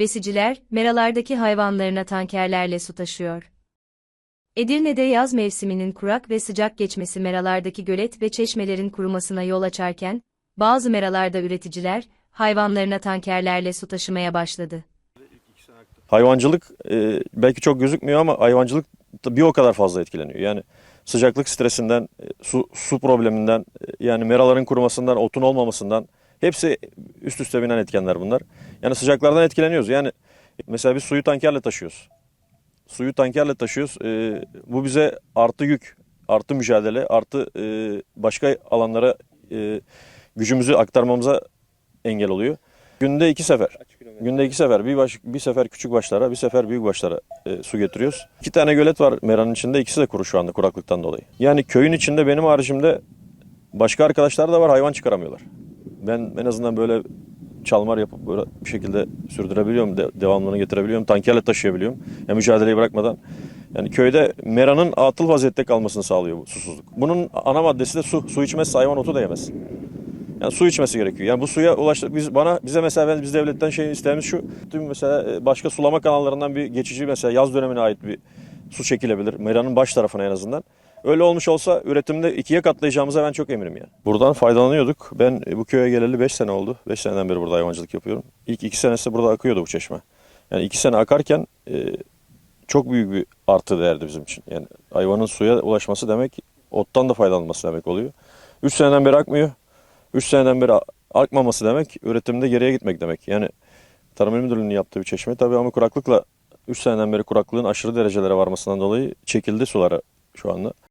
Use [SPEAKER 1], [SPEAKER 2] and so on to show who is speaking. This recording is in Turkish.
[SPEAKER 1] Besiciler, meralardaki hayvanlarına tankerlerle su taşıyor. Edirne'de yaz mevsiminin kurak ve sıcak geçmesi meralardaki gölet ve çeşmelerin kurumasına yol açarken, bazı meralarda üreticiler, hayvanlarına tankerlerle su taşımaya başladı.
[SPEAKER 2] Hayvancılık e, belki çok gözükmüyor ama hayvancılık bir o kadar fazla etkileniyor. Yani sıcaklık stresinden, e, su, su probleminden, e, yani meraların kurumasından, otun olmamasından hepsi üst üste binen etkenler bunlar. Yani sıcaklardan etkileniyoruz. Yani mesela biz suyu tankerle taşıyoruz. Suyu tankerle taşıyoruz. E, bu bize artı yük, artı mücadele, artı e, başka alanlara e, gücümüzü aktarmamıza engel oluyor. Günde iki sefer. Günde iki sefer. Bir, baş, bir sefer küçük başlara, bir sefer büyük başlara e, su getiriyoruz. İki tane gölet var Meran'ın içinde. İkisi de kuru şu anda kuraklıktan dolayı. Yani köyün içinde benim haricimde başka arkadaşlar da var hayvan çıkaramıyorlar. Ben en azından böyle çalmar yapıp böyle bir şekilde sürdürebiliyorum. De, devamlılığını getirebiliyorum. Tankerle taşıyabiliyorum. Yani mücadeleyi bırakmadan. Yani köyde meranın atıl vaziyette kalmasını sağlıyor bu susuzluk. Bunun ana maddesi de su. Su içmezse hayvan otu da yemez. Yani su içmesi gerekiyor. Yani bu suya ulaştık biz bana bize mesela biz devletten şey isteğimiz şu. Tüm mesela e, başka sulama kanallarından bir geçici mesela yaz dönemine ait bir su çekilebilir. Meranın baş tarafına en azından. Öyle olmuş olsa üretimde ikiye katlayacağımıza ben çok eminim yani. Buradan faydalanıyorduk. Ben e, bu köye geleli 5 sene oldu. 5 seneden beri burada hayvancılık yapıyorum. İlk 2 senesi burada akıyordu bu çeşme. Yani 2 sene akarken e, çok büyük bir artı değerdi bizim için. Yani hayvanın suya ulaşması demek ottan da faydalanması demek oluyor. 3 seneden beri akmıyor. 3 seneden beri akmaması demek üretimde geriye gitmek demek. Yani Tarım İl Müdürlüğü'nün yaptığı bir çeşme tabii ama kuraklıkla 3 seneden beri kuraklığın aşırı derecelere varmasından dolayı çekildi sulara şu anda.